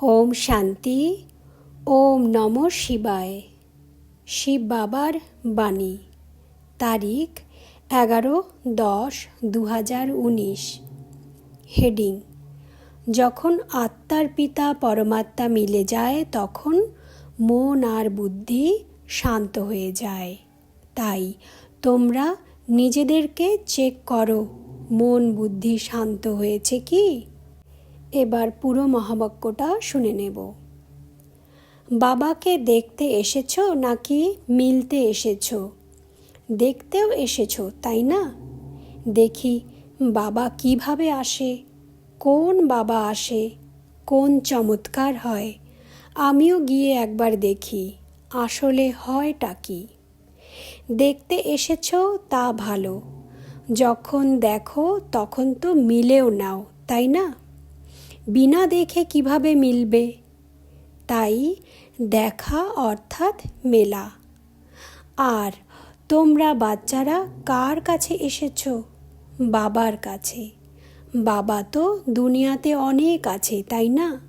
ওম শান্তি, ওম নম শিবায়। শিব বাবার বাণী, তারিখ এগারো দশ দু হাজার উনিশ। হেডিং, যখন আত্মার পিতা পরমাত্মা মিলে যায়, তখন মন আর বুদ্ধি শান্ত হয়ে যায়। তাই তোমরা নিজেদেরকে চেক করো, মন বুদ্ধি শান্ত হয়েছে কি? এবার পুরো মহাবাক্যটা শুনে নেব। বাবাকে দেখতে এসেছ নাকি মিলতে এসেছ? দেখতেও এসেছ, তাই না? দেখি বাবা কীভাবে আসে, কোন বাবা আসে, কোন চমৎকার হয়, আমিও গিয়ে একবার দেখি, আসলে হয়টা কি? দেখতে এসেছ তা ভালো, যখন দেখো তখন তো মিলেও নাও, তাই না? বিনা দেখে কীভাবে মিলবে? তাই দেখা অর্থাৎ মেলা। আর তোমরা বাচ্চারা কার কাছে এসেছ? বাবার কাছে। বাবা তো দুনিয়াতে অনেক আছে, তাই না?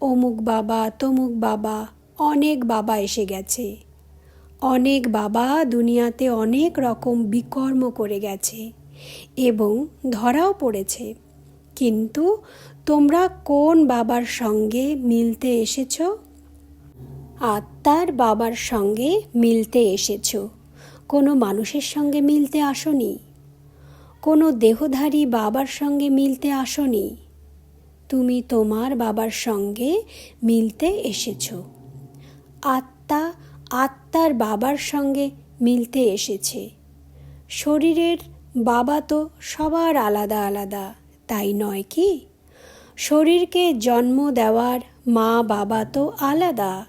অমুক বাবা, তমুক বাবা, অনেক বাবা এসে গেছে। অনেক বাবা দুনিয়াতে অনেক রকম বিকর্ম করে গেছে এবং ধরাও পড়েছে। কিন্তু তোমরা কোন বাবার সঙ্গে মিলতে এসেছ? আত্মার বাবার সঙ্গে মিলতে এসেছ। কোনো মানুষের সঙ্গে মিলতে আসনি? কোনো দেহধারী বাবার সঙ্গে মিলতে আসনি? তুমি তোমার বাবার সঙ্গে মিলতে এসেছ। আত্মা আত্মার বাবার সঙ্গে মিলতে এসেছে। শরীরের বাবা তো সবার আলাদা আলাদা, তাই নয় কি? শরীরকে জন্ম দেওয়ার মা বাবা তো আলাদা,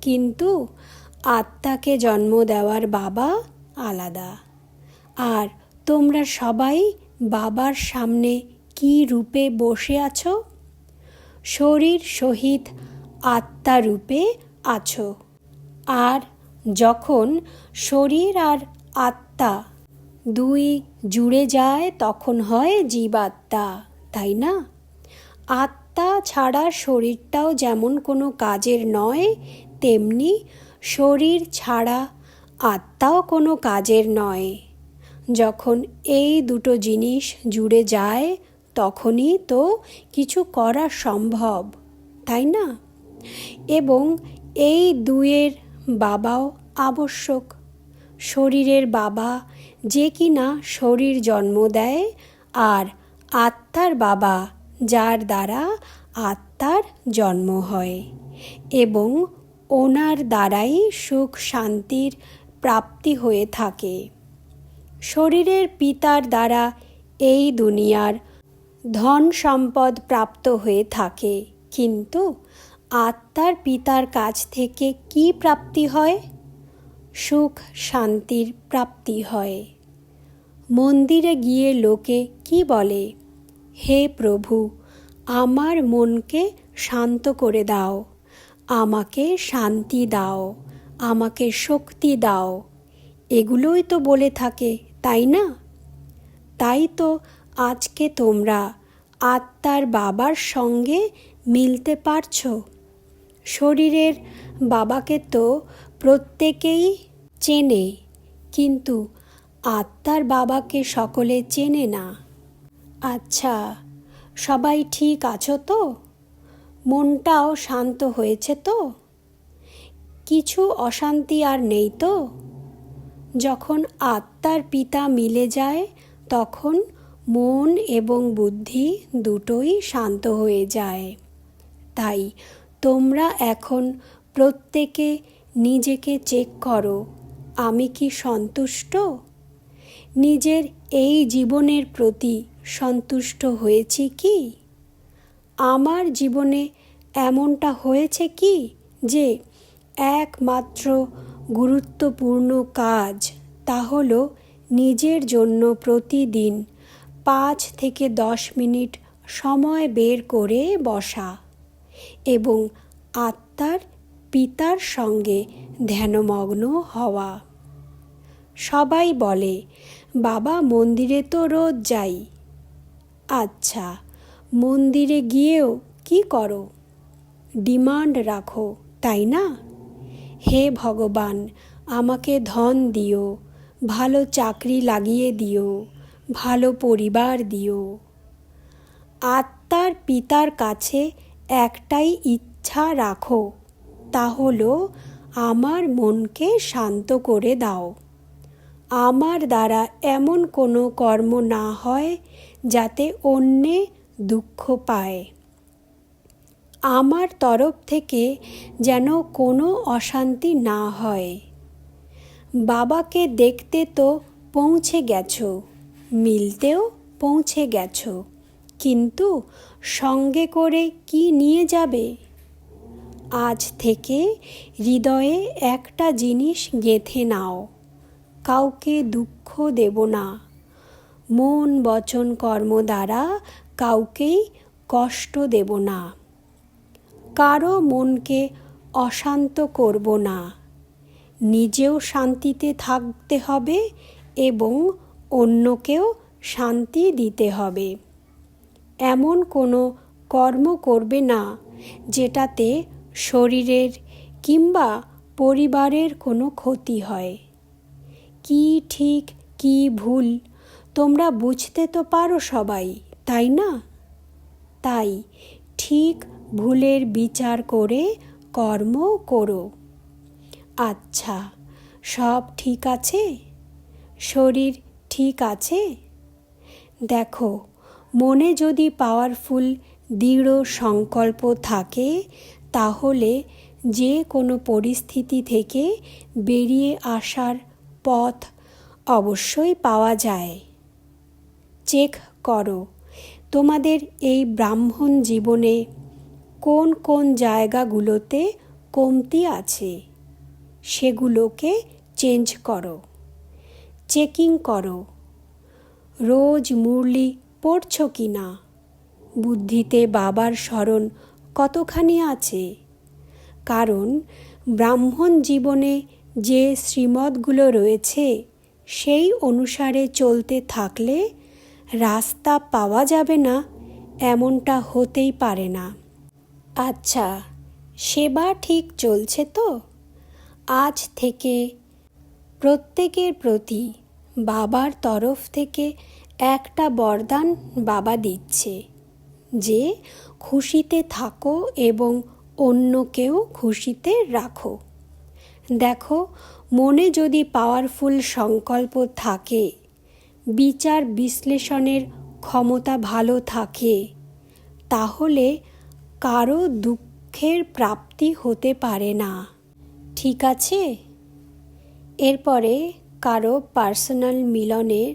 কিন্তু আত্মাকে জন্ম দেওয়ার বাবা আলাদা। আর তোমরা সবাই বাবার সামনে কি রূপে বসে আছো? শরীর সহিত আত্মা রূপে আছো। আর যখন শরীর আর আত্মা দুই জুড়ে যায়, তখন হয় জীবাত্মা, তাই না? আত্মা ছাড়া শরীরটাও যেমন কোনো কাজের নয়, তেমনি শরীর ছাড়া আত্মাও কোনো কাজের নয়। যখন এই দুটো জিনিস জুড়ে যায়, তখনই তো কিছু করা সম্ভব, তাই না? এবং এই দুয়ের বাবাও আবশ্যক। শরীরের বাবা যে কিনা শরীর জন্ম দেয় আর আত্মার বাবা যার দ্বারা আত্মার জন্ম হয় এবং ওনার দ্বারাই সুখ শান্তির প্রাপ্তি হয়ে থাকে। শরীরের পিতার দ্বারা এই দুনিয়ার ধন সম্পদ প্রাপ্ত হয়ে থাকে। কিন্তু আত্মার পিতার কাছ থেকে কি প্রাপ্তি হয়? সুখ শান্তির প্রাপ্তি হয়। মন্দিরে গিয়ে লোকে কি বলে? হে প্রভু, আমার মনকে শান্ত করে দাও, আমাকে শান্তি দাও, আমাকে শক্তি দাও। এগুলোই তো বলে থাকে, তাই না? তাই তো আজকে তোমরা আত্মার বাবার সঙ্গে মিলতে পারছ। শরীরের বাবাকে তো প্রত্যেকেই চেনে, কিন্তু আত্মার বাবাকে সকলে চেনে না। আচ্ছা সবাই ঠিক আছো তো? মনটাও শান্ত হয়েছে তো? কিছু অশান্তি আর নেই তো? যখন আত্মার পিতা মিলে যায়, তখন মন এবং বুদ্ধি দুটোই শান্ত হয়ে যায়। তাই তোমরা এখন প্রত্যেকে নিজেকে চেক করো, আমি কি সন্তুষ্ট? নিজের এই জীবনের প্রতি সন্তুষ্ট হয়েছি কি? আমার জীবনে এমনটা হয়েছে কি যে একমাত্র গুরুত্বপূর্ণ কাজ তা হলো নিজের জন্য প্রতিদিন পাঁচ থেকে দশ মিনিট সময় বের করে বসা এবং আত্মার পিতার সঙ্গে ধ্যানমগ্ন হওয়া। সবাই বলে, বাবা, মন্দিরে তো রোজ যাই। আচ্ছা মন্দিরে গিয়েও কি করো? ডিমান্ড রাখো, তাই না? হে ভগবান, আমাকে ধন দিও, ভালো চাকরি লাগিয়ে দিও, ভালো পরিবার দিও। আত্মার পিতার কাছে একটাই ইচ্ছা রাখো, তা হলো আমার মনকে শান্ত করে দাও। আমার দ্বারা এমন কোনো কর্ম না হয় যাতে অন্যে দুঃখ পায়। আমার তরফ থেকে যেন কোনো অশান্তি না হয়। বাবাকে দেখতে তো পৌঁছে গেছো, মিলতেও পৌঁছে গেছো, কিন্তু সঙ্গে করে কি নিয়ে যাবে? আজ থেকে হৃদয়ে একটা জিনিস গেঁথে নাও। কাউকে দুঃখ দেব না। মন বচন কর্ম দ্বারা কাউকেই কষ্ট দেব না। কারও মনকে অশান্ত করব না। নিজেও শান্তিতে থাকতে হবে এবং অন্যকেও শান্তি দিতে হবে। এমন কোনো কর্ম করবে না যেটাতে শরীরের কিংবা পরিবারের কোনো ক্ষতি হয়। কি ঠিক, কি ভুল? তোমরা বুঝতে তো পারো সবাই, তাই না? তাই, ঠিক ভুলের বিচার করে কর্ম করো। আচ্ছা সব ঠিক আছে? শরীর ঠিক আছে? দেখো, মনে যদি পাওয়ারফুল দৃঢ় সংকল্প থাকে, তাহলে যে কোনো পরিস্থিতি থেকে বেরিয়ে আসার পথ অবশ্যই পাওয়া যায়। চেক করো, তোমাদের এই ব্রাহ্মণ জীবনে কোন কোন জায়গাগুলোতে কমতি আছে? সেগুলোকে চেঞ্জ করো। চেকিং করো, রোজ মুরলি পড়ছ কি না? বুদ্ধিতে বাবার স্মরণ কতখানি আছে? কারণ ব্রাহ্মণ জীবনে যে শ্রীমতগুলো রয়েছে, সেই অনুসারে চলতে থাকলে রাস্তা পাওয়া যাবে না, এমনটা হতেই পারে না। আচ্ছা সেবা ঠিক চলছে তো? আজ থেকে প্রত্যেকের প্রতি বাবার তরফ থেকে একটা বরদান বাবা দিচ্ছে, যে খুশিতে থাকো এবং অন্যকেও খুশিতে রাখো। দেখো, মনে যদি পাওয়ারফুল সংকল্প থাকে, বিচার বিশ্লেষণের ক্ষমতা ভালো থাকে, তাহলে কারও দুঃখের প্রাপ্তি হতে পারে না। ঠিক আছে? এরপরে কারও পার্সোনাল মিলনের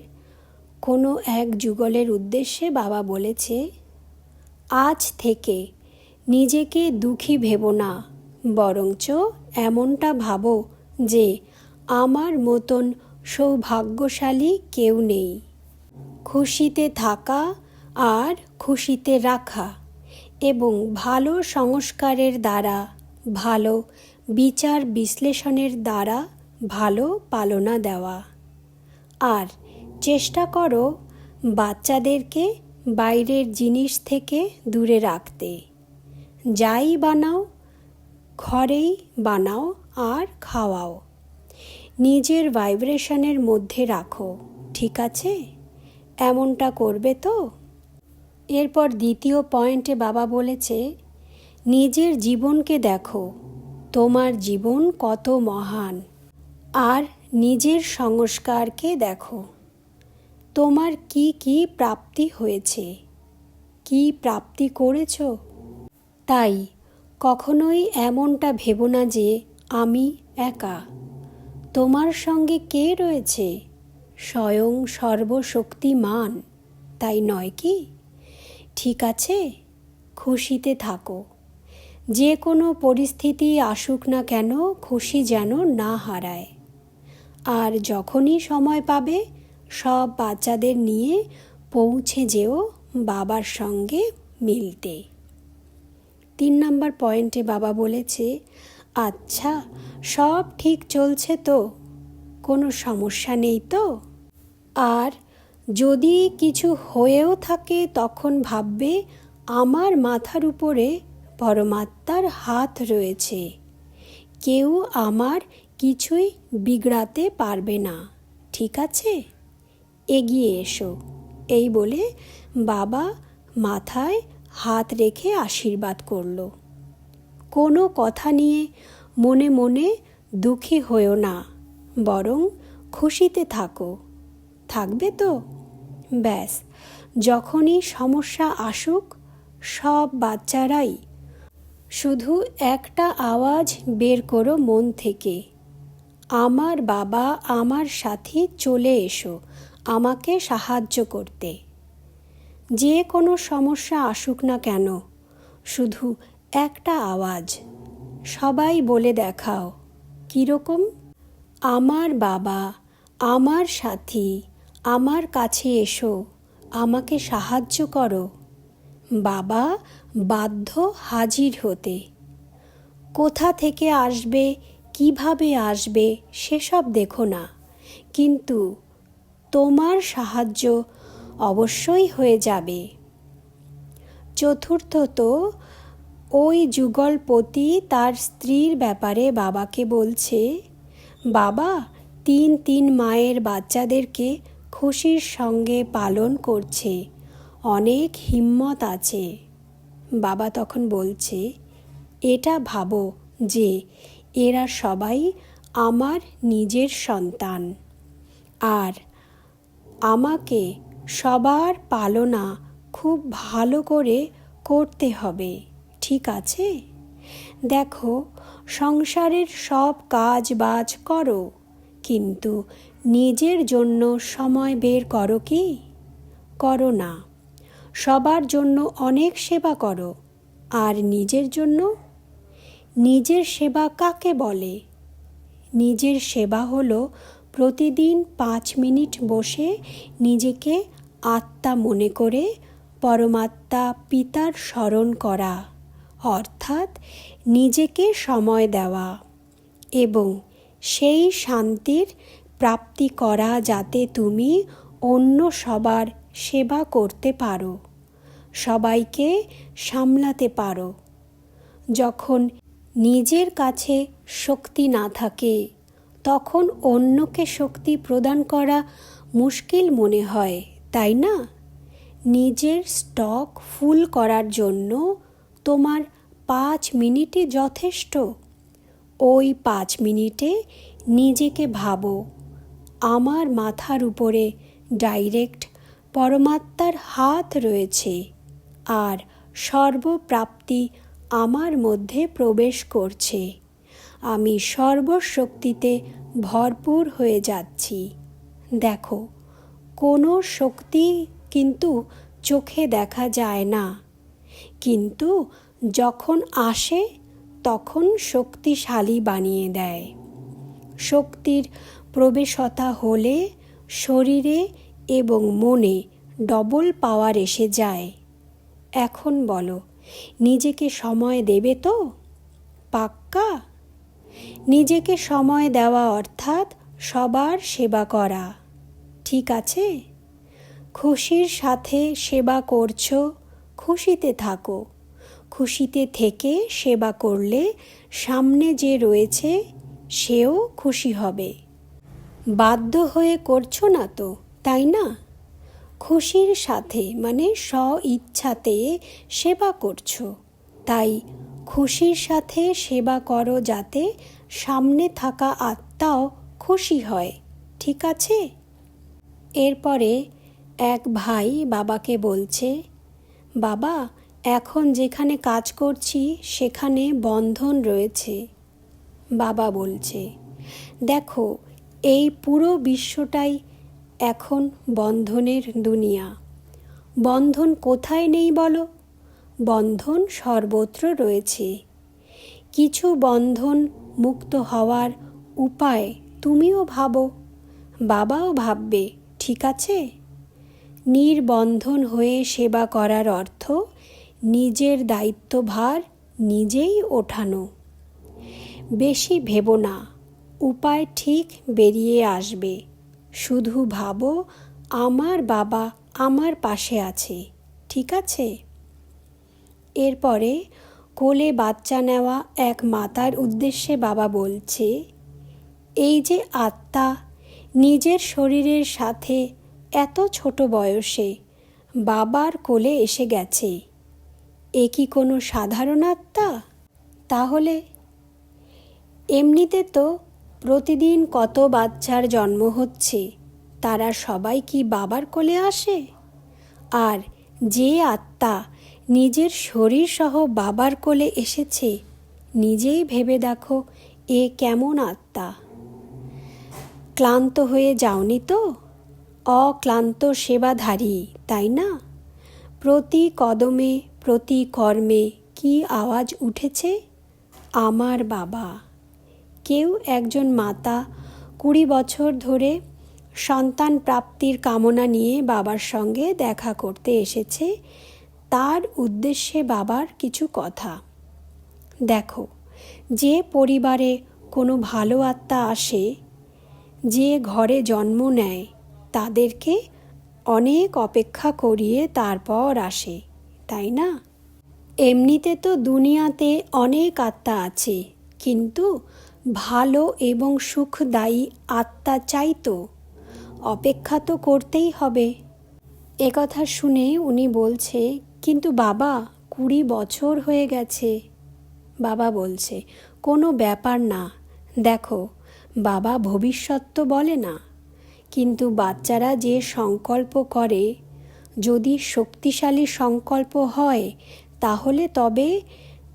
কোনো এক যুগলের উদ্দেশ্যে বাবা বলেছে, আজ থেকে নিজেকে দুঃখী ভেবো না। বরঞ্চ এমনটা ভাবো যে আমার মতন সৌভাগ্যশালী কেউ নেই। খুশিতে থাকা আর খুশিতে রাখা এবং ভালো সংস্কারের দ্বারা, ভালো বিচার বিশ্লেষণের দ্বারা ভালো পালনা দেওয়া। আর চেষ্টা করো বাচ্চাদেরকে বাইরের জিনিস থেকে দূরে রাখতে। যাই বানাও ঘরেই বানাও আর খাওয়াও। নিজের ভাইব্রেশনের মধ্যে রাখো, ঠিক আছে? এমনটা করবে তো? এরপর দ্বিতীয় পয়েন্টে বাবা বলেছে, নিজের জীবনকে দেখো, তোমার জীবন কত মহান, আর নিজের সংস্কারকে দেখো। তোমার কি কি প্রাপ্তি হয়েছে, কি প্রাপ্তি করেছ? তাই কখনোই এমনটা ভেবো না যে আমি একা। তোমার সঙ্গে কে রয়েছে? স্বয়ং সর্বশক্তিমান, তাই নয় কি? ঠিক আছে, খুশিতে থাকো। যে কোনো পরিস্থিতি আসুক না কেন, খুশি যেন না হারায়। আর যখনই সময় পাবে, সব বাচ্চাদের নিয়ে পৌঁছে যেও বাবার সঙ্গে মিলতে। তিন নম্বর পয়েন্টে বাবা বলেছে আচ্ছা সব ঠিক চলছে তো? কোনো সমস্যা নেই তো? আর, যদি কিছু হয়েও থাকে, তখন ভাববে আমার মাথার উপরে পরমাত্মার হাত রয়েছে। কেউ আমার কিছুই বিগড়াতে পারবে না। ঠিক আছে? এগিয়ে এসো। এই বলে বাবা মাথায় হাত রেখে আশীর্বাদ করল। কোনো কথা নিয়ে মনে মনে দুঃখী হয়েও না, বরং খুশিতে থাকো। থাকবে তো? ব্যাস, যখনই সমস্যা আসুক, সব বাচ্চারাই শুধু একটা আওয়াজ বের করো মন থেকে। আমার বাবা, আমার সাথে চলে এসো আমাকে সাহায্য করতে। যে কোনো সমস্যা আসুক না কেন, শুধু একটা আওয়াজ। সবাই বলে দেখাও কীরকম আমার বাবা, আমার সাথী, আমার কাছে এসো, আমাকে সাহায্য করো। বাবা বাধ্য হাজির হতে। কোথা থেকে আসবে, কীভাবে আসবে, সেসব দেখো না। কিন্তু তোমার সাহায্য অবশ্যই হয়ে যাবে। চতুর্থত, ওই যুগলপতি তার স্ত্রীর ব্যাপারে বাবাকে বলছে, বাবা, তিন তিন মায়ের বাচ্চাদেরকে খুশির সঙ্গে পালন করছে, অনেক হিম্মত আছে। বাবা তখন বলছে, এটা ভাবো যে, এরা সবাই আমার নিজের সন্তান। আর আমাকে সবার পালনা খুব ভালো করে করতে হবে, ঠিক আছে? দেখো, সংসারের সব কাজ বাজ করো, কিন্তু নিজের জন্য সময় বের করো কি? করো না। সবার জন্য অনেক সেবা করো, আর নিজের জন্য? নিজের সেবা কাকে বলে? নিজের সেবা হলো প্রতিদিন পাঁচ মিনিট বসে নিজেকে আত্মা মনে করে পরমাত্মা পিতার স্মরণ করা, অর্থাৎ নিজেকে সময় দেওয়া এবং সেই শান্তির প্রাপ্তি করা যাতে তুমি অন্য সবার সেবা করতে পারো, সবাইকে সামলাতে পারো। যখন নিজের কাছে শক্তি না থাকে, তখন অন্যকে শক্তি প্রদান করা মুশকিল মনে হয়। তাই না? নিজের স্টক ফুল করার জন্য তোমার পাঁচ মিনিটই যথেষ্ট। ওই পাঁচ মিনিটে নিজেকে ভাবো, আমার মাথার উপরে ডাইরেক্ট পরমাত্মার হাত রয়েছে আর সর্বপ্রাপ্তি আমার মধ্যে প্রবেশ করছে। আমি সর্বশক্তিতে ভরপুর হয়ে যাচ্ছি। দেখো কোনো শক্তি কিন্তু চোখে দেখা যায় না। কিন্তু যখন আসে, তখন শক্তিশালী বানিয়ে দেয়। শক্তির প্রবেশতা হলে শরীরে এবং মনে ডবল পাওয়ার এসে যায়। এখন বলো, নিজেকে সময় দেবে তো? পাক্কা? নিজেকে সময় দেওয়া অর্থাৎ সবার সেবা করা। ঠিক আছে? খুশির সাথে সেবা করছ, খুশিতে থাকো। খুশিতে থেকে সেবা করলে সামনে যে রয়েছে, সেও খুশি হবে। বাধ্য হয়ে করছ না তো, তাই না? খুশির সাথে মানে স্ব ইচ্ছাতে সেবা করছ। তাই খুশির সাথে সেবা করো যাতে সামনে থাকা আত্মাও খুশি হয়, ঠিক আছে? এরপরে এক ভাই বাবাকে বলছে, বাবা, এখন যেখানে কাজ করছি, সেখানে বন্ধন রয়েছে। বাবা বলছে, দেখো, এই পুরো বিশ্বটাই এখন বন্ধনের দুনিয়া। বন্ধন কোথায় নেই বলো? বন্ধন সর্বত্র রয়েছে। কিছু বন্ধন মুক্ত হওয়ার উপায় তুমিও ভাবো, বাবাও ভাববে। ঠিক আছে? নির্বন্ধন হয়ে সেবা করার অর্থ নিজের দায়িত্বভার নিজেই ওঠানো। বেশি ভেবো না, উপায় ঠিক বেরিয়ে আসবে। শুধু ভাবো, আমার বাবা আমার পাশে আছে, ঠিক আছে? এরপরে কোলে বাচ্চা নেওয়া এক মাতার উদ্দেশ্যে বাবা বলছে, এই যে আত্মা নিজের শরীরের সাথে এত ছোট বয়সে বাবার কোলে এসে গেছে। এ কি কোনো সাধারণ আত্মা? তাহলে এমনিতে তো প্রতিদিন কত বাচ্চার জন্ম হচ্ছে, তারা সবাই কি বাবার কোলে আসে? আর যে আত্মা নিজের শরীর সহ বাবার কোলে এসেছে, নিজেই ভেবে দেখো এ কেমন আত্মা। ক্লান্ত হয়ে যাওনি তো? অক্লান্ত সেবাধারী, তাই না? প্রতি কদমে, প্রতি কর্মে কি আওয়াজ উঠেছে? আমার বাবা। কেউ একজন মাতা কুড়ি বছর ধরে সন্তান প্রাপ্তির কামনা নিয়ে বাবার সঙ্গে দেখা করতে এসেছে। তার উদ্দেশ্যে বাবার কিছু কথা। দেখো, যে পরিবারে কোনো ভালো আত্মা আসে যে ঘরে জন্ম নেয়, তাদেরকে অনেক অপেক্ষা করিয়ে তারপর আসে, তাই না? এমনিতে তো দুনিয়াতে অনেক আত্মা আছে, কিন্তু ভালো এবং সুখদায়ী আত্মা চাই তো, অপেক্ষা তো করতেই হবে। একথা শুনে উনি বলছে, কিন্তু বাবা, কুড়ি বছর হয়ে গেছে। বাবা বলছে, কোনো ব্যাপার না, দেখো বাবা ভবিষ্যৎ তো বলে না। কিন্তু বাচ্চারা যে সংকল্প করে, যদি শক্তিশালী সংকল্প হয়, তাহলে তবে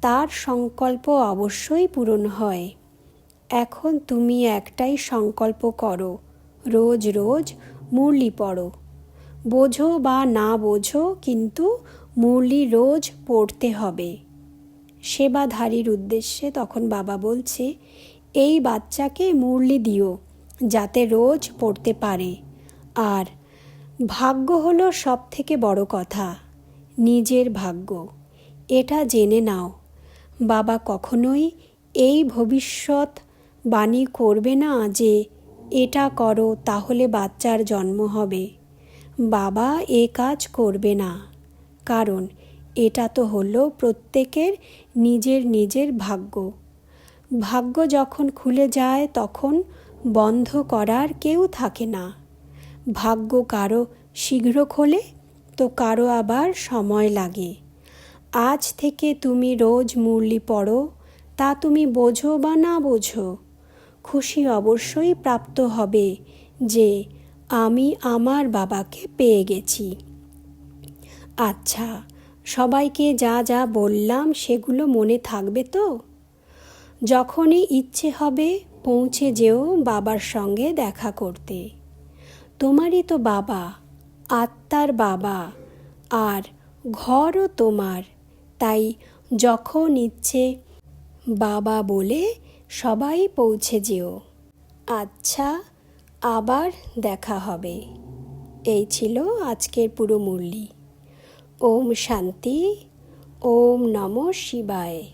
তার সংকল্প অবশ্যই পূরণ হয়। এখন তুমি একটাই সংকল্প করো, রোজ রোজ মুরলি পড়ো। বোঝো বা না বোঝো, কিন্তু মুরলি রোজ পড়তে হবে। সেবাধারীর উদ্দেশ্যে তখন বাবা বলছে এই বাচ্চাকে মুরলি দিও, যাতে রোজ পড়তে পারে। আর ভাগ্য হলো সব থেকে বড় কথা, নিজের ভাগ্য। এটা জেনে নাও, বাবা কখনোই এই ভবিষ্যৎ বাণী করবে না যে এটা করো তাহলে বাচ্চার জন্ম হবে। বাবা এ কাজ করবে না, কারণ এটা তো হলো প্রত্যেকের নিজের নিজের ভাগ্য। ভাগ্য যখন খুলে যায়, তখন বন্ধ করার কেউ থাকে না। ভাগ্য কারও শীঘ্র খোলে, তো কারও আবার সময় লাগে। আজ থেকে তুমি রোজ মুরলি পড়ো, তা তুমি বোঝো বা না বোঝো। খুশি অবশ্যই প্রাপ্ত হবে যে, আমি আমার বাবাকে পেয়ে গেছি। আচ্ছা সবাইকে যা যা বললাম, সেগুলো মনে থাকবে তো? যখনই ইচ্ছে হবে পৌঁছে যেও বাবার সঙ্গে দেখা করতে। তোমারই তো বাবা, আত্মার বাবা, আর ঘরও তোমার। তাই যখন ইচ্ছে বাবা বলে সবাই পৌঁছে যেও। আচ্ছা আবার দেখা হবে। এই ছিল আজকের পুরো মুরলি। ওম শান্তি, ওম নম শিবায়।